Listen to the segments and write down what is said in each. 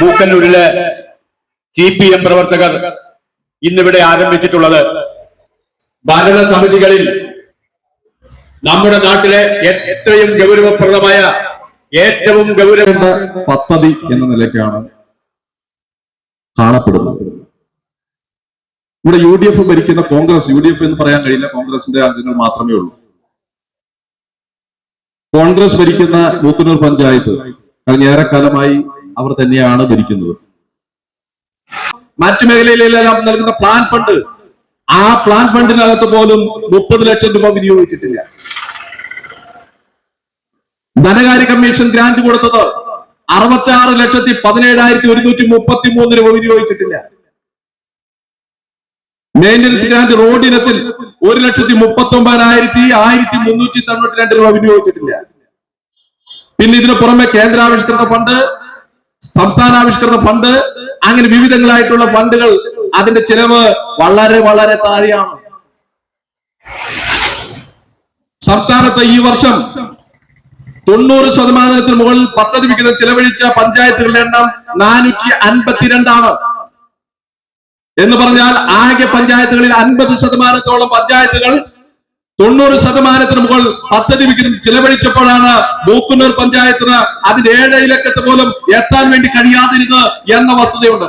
മൂക്കന്നൂരിലെ C P M പ്രവർത്തകർ ഇന്നിവിടെ ആരംഭിച്ചിട്ടുള്ളത്. ഭരണസമിതികളിൽ നമ്മുടെ നാട്ടിലെ ഏറ്റവും ഗൗരവപ്രദമായ ഏറ്റവും ഗൗരവ പദ്ധതി എന്ന നിലയ്ക്കാണ് കാണപ്പെടുന്നത്. ഇവിടെ യു ഡി എഫ് ഭരിക്കുന്ന കോൺഗ്രസ് യു ഡി എഫ് എന്ന് പറയാൻ കഴിയില്ല കോൺഗ്രസിന്റെ അംഗങ്ങൾ മാത്രമേ ഉള്ളൂ. കോൺഗ്രസ് ഭരിക്കുന്ന മൂത്തന്നൂർ പഞ്ചായത്ത് കഴിഞ്ഞ ഏറെക്കാലമായി അവർ തന്നെയാണ് ഭരിക്കുന്നത്. മറ്റു മേഖലയിലെല്ലാം നൽകുന്ന പ്ലാൻ ഫണ്ട് ആ പ്ലാൻ ഫണ്ടിനകത്ത് പോലും മുപ്പത് ലക്ഷം രൂപ വിനിയോഗിച്ചിട്ടില്ല. ധനകാര്യ കമ്മീഷൻ ഗ്രാന്റ് കൊടുത്തത് അറുപത്തി ആറ് ലക്ഷത്തി പതിനേഴായിരത്തി ഒരുന്നൂറ്റി മുപ്പത്തി മൂന്ന് രൂപ വിനിയോഗിച്ചിട്ടില്ല. മെയിന്റനൻസ് ഗ്രാന്റ് റോഡ് ഇനത്തിൽ ഒരു ലക്ഷത്തി മുപ്പത്തി ഒമ്പതിനായിരത്തി ആയിരത്തി മുന്നൂറ്റി തൊണ്ണൂറ്റി രണ്ട് രൂപ വിനിയോഗിച്ചിട്ടില്ല. പിന്നെ ഇതിനു പുറമെ കേന്ദ്രാവിഷ്കൃത ഫണ്ട് സംസ്ഥാനാവിഷ്കൃത ഫണ്ട് അങ്ങനെ വിവിധങ്ങളായിട്ടുള്ള ഫണ്ടുകൾ അതിന്റെ ചിലവ് വളരെ വളരെ താഴെയാണ്. സംസ്ഥാനത്ത് ഈ വർഷം തൊണ്ണൂറ് ശതമാനത്തിന് മുകളിൽ പദ്ധതി വിഹിതം ചെലവഴിച്ച പഞ്ചായത്തുകളുടെ എണ്ണം നാനൂറ്റി അൻപത്തിരണ്ടാണ് എന്ന് പറഞ്ഞാൽ ആകെ പഞ്ചായത്തുകളിൽ അൻപത് ശതമാനത്തോളം പഞ്ചായത്തുകൾ തൊണ്ണൂറ് ശതമാനത്തിന് മുകളിൽ പദ്ധതി വിഹിതം ചിലവഴിച്ചപ്പോഴാണ് മൂക്കുന്നൂർ പഞ്ചായത്തിന് അതിന്റെ ഏഴ് ഇലക്കത്ത് പോലും എത്താൻ വേണ്ടി കഴിയാതിരുന്നത് എന്ന വസ്തുതയുണ്ട്.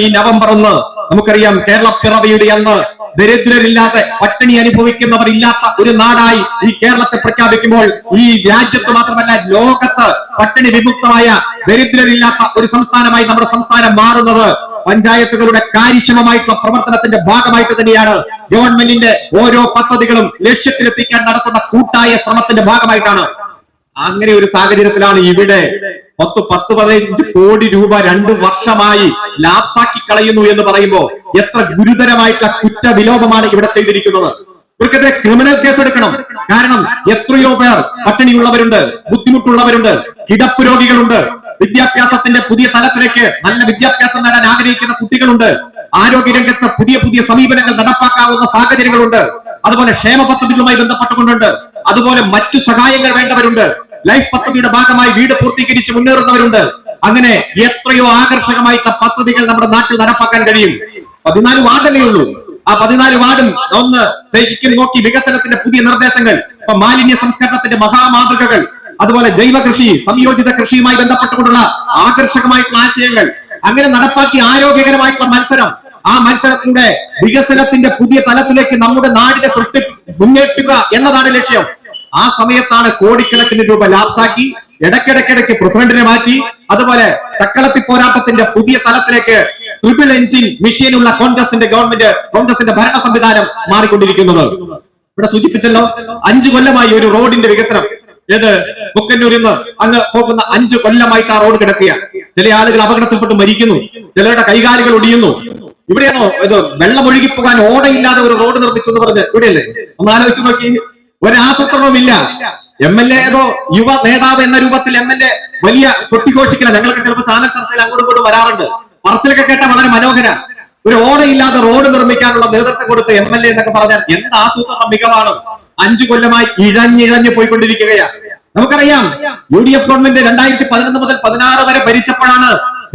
ഈ നവംബർ ഒന്ന് നമുക്കറിയാം കേരള പിറവിയുടെ അന്ന് ദരിദ്രരില്ലാതെ പട്ടിണി അനുഭവിക്കുന്നവർ ഇല്ലാത്ത ഒരു നാടായി ഈ കേരളത്തെ പ്രഖ്യാപിക്കുമ്പോൾ ഈ രാജ്യത്ത് മാത്രമല്ല ലോകത്ത് പട്ടിണി വിമുക്തമായ ദരിദ്രരില്ലാത്ത ഒരു സംസ്ഥാനമായി നമ്മുടെ സംസ്ഥാനം മാറുന്നത്. പഞ്ചായത്തുകളുടെ കാര്യക്ഷമമായിട്ടുള്ള പ്രവർത്തനത്തിന്റെ ഭാഗമായിട്ട് തന്നെയാണ് ഗവൺമെന്റിന്റെ ഓരോ പദ്ധതികളും ലക്ഷ്യത്തിലെത്തിക്കാൻ നടത്തുന്ന കൂട്ടായ ശ്രമത്തിന്റെ ഭാഗമായിട്ടാണ്. അങ്ങനെ ഒരു സാഹചര്യത്തിലാണ് ഇവിടെ പത്ത് പത്ത് പതിനഞ്ച് കോടി രൂപ രണ്ടു വർഷമായി ലാപ്സാക്കി കളയുന്നു എന്ന് പറയുമ്പോൾ എത്ര ഗുരുതരമായിട്ടുള്ള കുറ്റവിലോപമാണ് ഇവിടെ ചെയ്തിരിക്കുന്നത്. ഇവർക്കെതിരെ ക്രിമിനൽ കേസ് എടുക്കണം കാരണം എത്രയോ പേർ പട്ടിണിയുള്ളവരുണ്ട് ബുദ്ധിമുട്ടുള്ളവരുണ്ട് കിടപ്പ് രോഗികളുണ്ട്. വിദ്യാഭ്യാസത്തിന്റെ പുതിയ തലത്തിലേക്ക് നല്ല വിദ്യാഭ്യാസം നേടാൻ ആഗ്രഹിക്കുന്ന കുട്ടികളുണ്ട്. ആരോഗ്യരംഗത്ത് പുതിയ പുതിയ സമീപനങ്ങൾ നടപ്പാക്കാവുന്ന സാഹചര്യങ്ങളുണ്ട്. അതുപോലെ ക്ഷേമ പദ്ധതികളുമായി ബന്ധപ്പെട്ടുകൊണ്ടുണ്ട്. അതുപോലെ മറ്റു സഹായങ്ങൾ വേണ്ടവരുണ്ട്. ലൈഫ് പദ്ധതിയുടെ ഭാഗമായി വീട് പൂർത്തീകരിച്ച് മുന്നേറുന്നവരുണ്ട്. അങ്ങനെ എത്രയോ ആകർഷകമായ പദ്ധതികൾ നമ്മുടെ നാട്ടിൽ നടപ്പാക്കാൻ കഴിയും. പതിനാല് വാർഡല്ലേ ഉള്ളൂ. ആ പതിനാല് വാർഡും ഒന്ന് ശരിക്കും നോക്കി വികസനത്തിന്റെ പുതിയ നിർദ്ദേശങ്ങൾ ഇപ്പൊ മാലിന്യ സംസ്കരണത്തിന്റെ മഹാമാതൃകകൾ അതുപോലെ ജൈവ കൃഷി സംയോജിത കൃഷിയുമായി ബന്ധപ്പെട്ടുകൊണ്ടുള്ള ആകർഷകമായിട്ടുള്ള ആശയങ്ങൾ. അങ്ങനെ നടപ്പാക്കി ആരോഗ്യകരമായിട്ടുള്ള മത്സരം. ആ മത്സരത്തിന്റെ വികസനത്തിന്റെ പുതിയ തലത്തിലേക്ക് നമ്മുടെ നാടിനെ സൃഷ്ടി മുന്നേറ്റുക എന്നതാണ് ലക്ഷ്യം. ആ സമയത്താണ് കോടിക്കണക്കിന് രൂപ ലാപ്സാക്കി ഇടയ്ക്കിടയ്ക്കിടയ്ക്ക് പ്രസിഡന്റിനെ മാറ്റി അതുപോലെ ചക്കളത്തി പോരാട്ടത്തിന്റെ പുതിയ തലത്തിലേക്ക് ട്രിപ്പിൾ എഞ്ചിൻ മെഷീനുള്ള കോൺഗ്രസിന്റെ ഗവൺമെന്റ് കോൺഗ്രസിന്റെ ഭരണ സംവിധാനം മാറിക്കൊണ്ടിരിക്കുന്നത്. ഇവിടെ സൂചിപ്പിച്ചല്ലോ അഞ്ചു കൊല്ലമായി ഒരു റോഡിന്റെ വികസനം. ഏത്? മുക്കന്നൂരിൽ നിന്ന് അങ്ങ് പോകുന്ന അഞ്ചു കൊല്ലമായിട്ട് ആ റോഡ് കിടക്കുക ചില ആളുകൾ അപകടത്തിൽപ്പെട്ട് മരിക്കുന്നു. ചിലരുടെ കൈകാലുകൾ ഒടിയുന്നു. ഇവിടെയാണോ ഇത് വെള്ളം ഒഴുകിപ്പോകാൻ ഓടയില്ലാതെ ഒരു റോഡ് നിർമ്മിച്ചു എന്ന് പറഞ്ഞ് ഇവിടെയല്ലേ? ഒന്ന് ആലോചിച്ച് നോക്കി. ഒരാസൂത്രണവുമില്ല. എം എൽ എ ഏതോ യുവ നേതാവ് എന്ന രൂപത്തിൽ എം എൽ എ വലിയ കൊട്ടിഘോഷിക്കില്ല ഞങ്ങൾക്ക് ചിലപ്പോൾ ചാനൽ ചർച്ചയിൽ അങ്ങോട്ടും ഇങ്ങോട്ടും വരാറുണ്ട്. പറച്ചിലൊക്കെ കേട്ട വളരെ മനോഹര ഒരു ഓടയില്ലാതെ റോഡ് നിർമ്മിക്കാനുള്ള നേതൃത്വം കൊടുത്ത എം എൽ എ എന്നൊക്കെ പറഞ്ഞാൽ എന്ത് ആസൂത്രണ മികവാണ്. അഞ്ചു കൊല്ലമായി ഇഴഞ്ഞിഴഞ്ഞ് പോയിക്കൊണ്ടിരിക്കുകയാണ്. നമുക്കറിയാം യു ഡി എഫ് ഗവൺമെന്റ് രണ്ടായിരത്തി പതിനൊന്ന് മുതൽ പതിനാറ് വരെ ഭരിച്ചപ്പോഴാണ്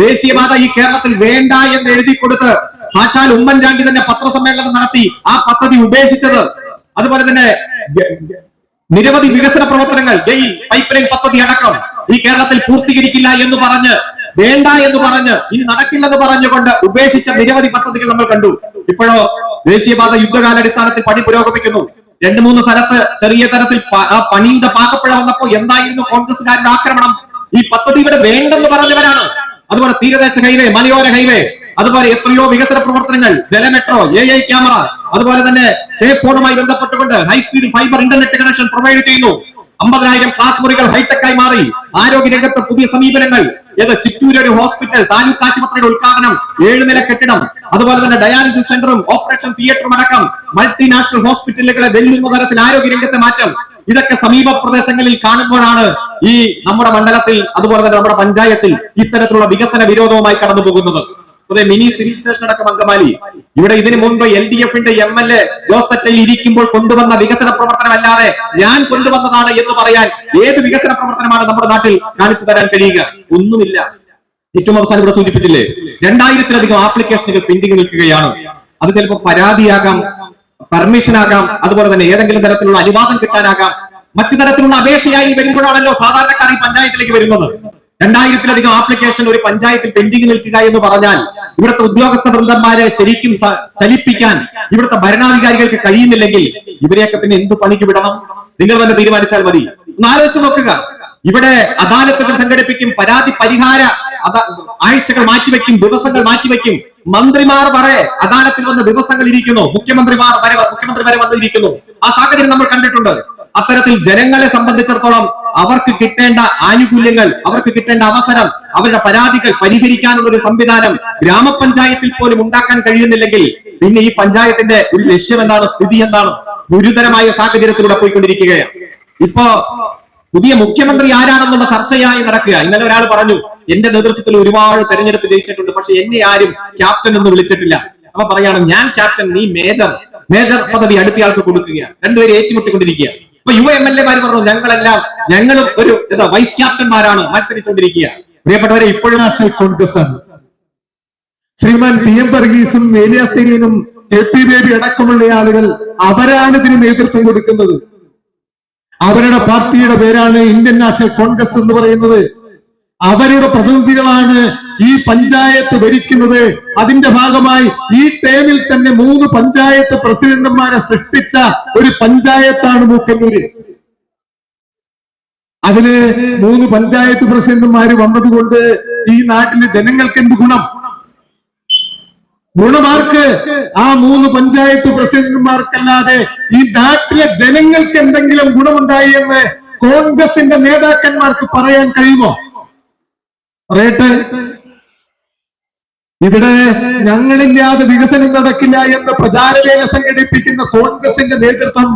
ദേശീയപാത ഈ കേരളത്തിൽ വേണ്ട എന്ന് എഴുതി കൊടുത്ത് സാക്ഷാൽ ഉമ്മൻചാണ്ടി തന്നെ പത്രസമ്മേളനം നടത്തി ആ പദ്ധതി ഉപേക്ഷിച്ചത്. അതുപോലെ തന്നെ നിരവധി വികസന പ്രവർത്തനങ്ങൾ ഗെയിൽ പൈപ്പ് ലൈൻ പദ്ധതി അടക്കം ഈ കേരളത്തിൽ പൂർത്തീകരിക്കില്ല എന്ന് പറഞ്ഞ് വേണ്ട എന്ന് പറഞ്ഞ് ഇനി നടക്കില്ലെന്ന് പറഞ്ഞുകൊണ്ട് ഉപേക്ഷിച്ച നിരവധി പദ്ധതികൾ നമ്മൾ കണ്ടു. ഇപ്പോഴോ ദേശീയപാത യുദ്ധകാലാടിസ്ഥാനത്തിൽ പണി പുരോഗമിക്കുന്നു. രണ്ടു മൂന്ന് സ്ഥലത്ത് ചെറിയ തരത്തിൽ ആ പണിയുടെ പാകപ്പുഴ വന്നപ്പോ എന്തായിരുന്നു കോൺഗ്രസുകാരുടെ ആക്രമണം? ഈ പദ്ധതി ഇവിടെ വേണ്ടെന്ന് പറഞ്ഞവരാണ്. അതുപോലെ തീരദേശ ഹൈവേ മലയോര ഹൈവേ അതുപോലെ എത്രയോ വികസന പ്രവർത്തനങ്ങൾ ജലമെട്രോ എ ഐ ക്യാമറ അതുപോലെ തന്നെ ഫോണുമായി ബന്ധപ്പെട്ടുകൊണ്ട് high speed fibre internet connection provide ചെയ്യുന്നു. അമ്പതിനായിരം ക്ലാസ് മുറികൾ ഹൈടെക് ആയി മാറി. ആരോഗ്യ രംഗത്ത് പുതിയ സമീപനങ്ങൾ. ഏത് ചിറ്റൂര് ഹോസ്പിറ്റൽ താലൂക്ക് ആശുപത്രിയുടെ ഉദ്ഘാടനം ഏഴ് നില കെട്ടിടം. അതുപോലെ തന്നെ ഡയാലിസിസ് സെന്ററും ഓപ്പറേഷൻ തിയേറ്ററും അടക്കം മൾട്ടിനാഷണൽ ഹോസ്പിറ്റലുകളെ വെല്ലുന്ന തരത്തിൽ ആരോഗ്യ രംഗത്തെ മാറ്റം. ഇതൊക്കെ സമീപ പ്രദേശങ്ങളിൽ കാണുമ്പോഴാണ് ഈ നമ്മുടെ മണ്ഡലത്തിൽ അതുപോലെ തന്നെ നമ്മുടെ പഞ്ചായത്തിൽ ഇത്തരത്തിലുള്ള വികസന വിരോധവുമായി കടന്നു പോകുന്നത് മിനി സിവിൽ സ്റ്റേഷൻ അടക്കം അങ്കമാലി. ഇവിടെ ഇതിനു മുൻപ് എൽ ഡി എഫിന്റെ M L A Jose Thattayil ഇരിക്കുമ്പോൾ കൊണ്ടുവന്ന വികസന പ്രവർത്തനമല്ലാതെ ഞാൻ കൊണ്ടുവന്നതാണ് എന്ന് പറയാൻ ഏത് വികസന പ്രവർത്തനമാണ് നമ്മുടെ നാട്ടിൽ കാണിച്ചു തരാൻ കഴിയുക? ഒന്നുമില്ല. ഏറ്റവും അവസാനം ഇവിടെ സൂചിപ്പിച്ചില്ലേ? രണ്ടായിരത്തിലധികം ആപ്ലിക്കേഷനുകൾ പെൻഡിംഗ് നിൽക്കുകയാണ്. അത് ചിലപ്പോൾ പരാതിയാകാം പെർമിഷൻ ആകാം അതുപോലെ തന്നെ ഏതെങ്കിലും തരത്തിലുള്ള അനുവാദം കിട്ടാനാകാം. മറ്റു തരത്തിലുള്ള അപേക്ഷയായി വരുമ്പോഴാണല്ലോ സാധാരണക്കാർ ഈ പഞ്ചായത്തിലേക്ക് വരുന്നത്. രണ്ടായിരത്തിലധികം ആപ്ലിക്കേഷൻ ഒരു പഞ്ചായത്തിൽ പെൻഡിങ് നിൽക്കുക എന്ന് പറഞ്ഞാൽ ഇവിടുത്തെ ഉദ്യോഗസ്ഥ വൃന്ദന്മാരെ ശരിക്കും ചലിപ്പിക്കാൻ ഇവിടുത്തെ ഭരണാധികാരികൾക്ക് കഴിയുന്നില്ലെങ്കിൽ ഇവരെയൊക്കെ പിന്നെ എന്ത് പണിക്ക് വിടണം? നിങ്ങൾ തന്നെ തീരുമാനിച്ചാൽ മതി. ഒന്ന് ആലോചിച്ച് നോക്കുക. ഇവിടെ അദാലത്തുകൾ സംഘടിപ്പിക്കും പരാതി പരിഹാര ആഴ്ചകൾ മാറ്റിവെക്കും ദിവസങ്ങൾ മാറ്റിവെക്കും. മന്ത്രിമാർ വരെ അദാലത്തിൽ വന്ന ദിവസങ്ങൾ ഇരിക്കുന്നു. മുഖ്യമന്ത്രിമാർ വരെ മുഖ്യമന്ത്രി വരെ വന്നിരിക്കുന്നു. ആ സാഹചര്യം നമ്മൾ കണ്ടിട്ടുണ്ട്. അത്തരത്തിൽ ജനങ്ങളെ സംബന്ധിച്ചിടത്തോളം അവർക്ക് കിട്ടേണ്ട ആനുകൂല്യങ്ങൾ അവർക്ക് കിട്ടേണ്ട അവസരം അവരുടെ പരാതികൾ പരിഹരിക്കാനുള്ള ഒരു സംവിധാനം ഗ്രാമപഞ്ചായത്തിൽ പോലും ഉണ്ടാക്കാൻ കഴിയുന്നില്ലെങ്കിൽ പിന്നെ ഈ പഞ്ചായത്തിന്റെ ഒരു ലക്ഷ്യം എന്താണ് സ്ഥിതി എന്താണ്? ഗുരുതരമായ സാഹചര്യത്തിലൂടെ പോയിക്കൊണ്ടിരിക്കുകയാണ്. ഇപ്പോ പുതിയ മുഖ്യമന്ത്രി ആരാണെന്നുള്ള ചർച്ചയായി നടക്കുക. ഇന്നലെ ഒരാൾ പറഞ്ഞു എന്റെ നേതൃത്വത്തിൽ ഒരുപാട് തെരഞ്ഞെടുപ്പ് ജയിച്ചിട്ടുണ്ട് പക്ഷെ എന്നെ ആരും ക്യാപ്റ്റൻ എന്ന് വിളിച്ചിട്ടില്ല. അപ്പൊ പറയാണ് ഞാൻ ക്യാപ്റ്റൻ നീ മേജർ. മേജർ പദവി അടുത്തയാൾക്ക് കൊടുക്കുക രണ്ടുപേരും ഏറ്റുമുട്ടിക്കൊണ്ടിരിക്കുക ഇപ്പൊ യുവ എം എൽ എമാർ പറഞ്ഞു ഞങ്ങളെല്ലാം ഞങ്ങളും ഒരു എന്താ വൈസ് ക്യാപ്റ്റന്മാരാണ് മത്സരിച്ചുകൊണ്ടിരിക്കുക പ്രിയപ്പെട്ടവരെ ഇപ്പോഴും നാഷണൽ കോൺഗ്രസ് ആണ് ശ്രീമാൻ പി എം വർഗീസും ഏലിയാസ് കെ പി ബേബി അടക്കമുള്ള ആളുകൾ അവരാണ് ഇതിന് നേതൃത്വം കൊടുക്കുന്നത്. അവരുടെ പാർട്ടിയുടെ പേരാണ് ഇന്ത്യൻ നാഷണൽ കോൺഗ്രസ് എന്ന് പറയുന്നത്. അവരുടെ പ്രതിനിധികളാണ് ഈ പഞ്ചായത്ത് ഭരിക്കുന്നത് അതിന്റെ ഭാഗമായി ഈ ടേമിൽ തന്നെ മൂന്ന് പഞ്ചായത്ത് പ്രസിഡന്റുമാരെ സൃഷ്ടിച്ച ഒരു പഞ്ചായത്താണ് മൂക്കന്നൂര്. അതിന് മൂന്ന് പഞ്ചായത്ത് പ്രസിഡന്റുമാര് വന്നതുകൊണ്ട് ഈ നാട്ടിലെ ജനങ്ങൾക്ക് എന്ത് ഗുണം? ഗുണമാർക്ക് ആ മൂന്ന് പഞ്ചായത്ത് പ്രസിഡന്റുമാർക്കല്ലാതെ ഈ നാട്ടിലെ ജനങ്ങൾക്ക് എന്തെങ്കിലും ഗുണമുണ്ടായി എന്ന് കോൺഗ്രസിന്റെ നേതാക്കന്മാർക്ക് പറയാൻ കഴിയുമോ? പറയട്ടെ. ഇവിടെ ഞങ്ങളില്ലാതെ വികസനം നടക്കില്ല എന്ന് പ്രചാരവേല സംഘടിപ്പിക്കുന്ന കോൺഗ്രസിന്റെ നേതൃത്വം.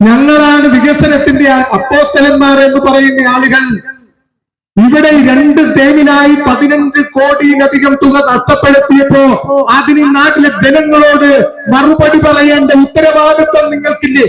ഞങ്ങളാണ് വികസനത്തിന്റെ അപ്പോസ്തലന്മാർ എന്ന് പറയുന്ന ആളുകൾ. ഇവിടെ രണ്ട് ടേമിനായി പതിനഞ്ച് കോടിയിലധികം തുക നഷ്ടപ്പെടുത്തിയപ്പോ അതിന് നാട്ടിലെ ജനങ്ങളോട് മറുപടി പറയേണ്ട ഉത്തരവാദിത്വം നിങ്ങൾക്കില്ലേ?